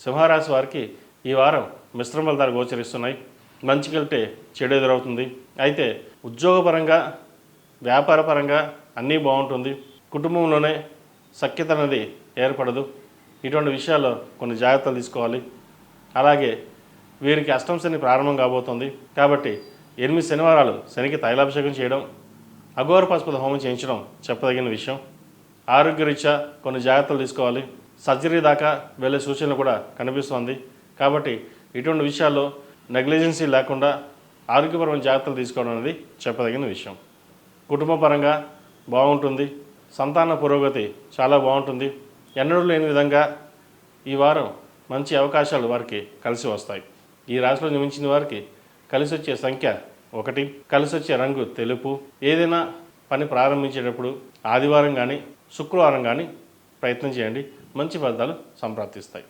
సింహరాశి వారికి ఈ వారం మిశ్రమ ఫలితాలు గోచరిస్తున్నాయి. మంచికి వెళ్తే చెడు ఎదురవుతుంది. అయితే ఉద్యోగపరంగా వ్యాపారపరంగా అన్నీ బాగుంటుంది. కుటుంబంలోనే సఖ్యత అనేది ఏర్పడదు. ఇటువంటి విషయాల్లో కొన్ని జాగ్రత్తలు తీసుకోవాలి. అలాగే వీరికి అష్టం శని ప్రారంభం కాబోతుంది. కాబట్టి ఎనిమిది శనివారాలు శనికి తైలాభిషేకం చేయడం అఘోర పశుపతి హోమం చేయించడం చెప్పదగిన విషయం. ఆరోగ్యరీత్యా కొన్ని జాగ్రత్తలు తీసుకోవాలి. సర్జరీ దాకా వెళ్ళే సూచనలు కూడా కనిపిస్తోంది. కాబట్టి ఇటువంటి విషయాల్లో నెగ్లిజెన్సీ లేకుండా ఆరోగ్యపరమైన జాగ్రత్తలు తీసుకోవడం అనేది చెప్పదగిన విషయం. కుటుంబపరంగా బాగుంటుంది. సంతాన పురోగతి చాలా బాగుంటుంది. ఎన్నడూ లేని విధంగా ఈ వారం మంచి అవకాశాలు వారికి కలిసి వస్తాయి. ఈ రాశిలో నిమించిన వారికి కలిసి వచ్చే సంఖ్య ఒకటి. కలిసి వచ్చే రంగు తెలుపు. ఏదైనా పని ప్రారంభించేటప్పుడు ఆదివారం కానీ శుక్రవారం కానీ ప్రయత్నం చేయండి. మంచి ఫలితాలు సంప్రాప్తిస్తాయి.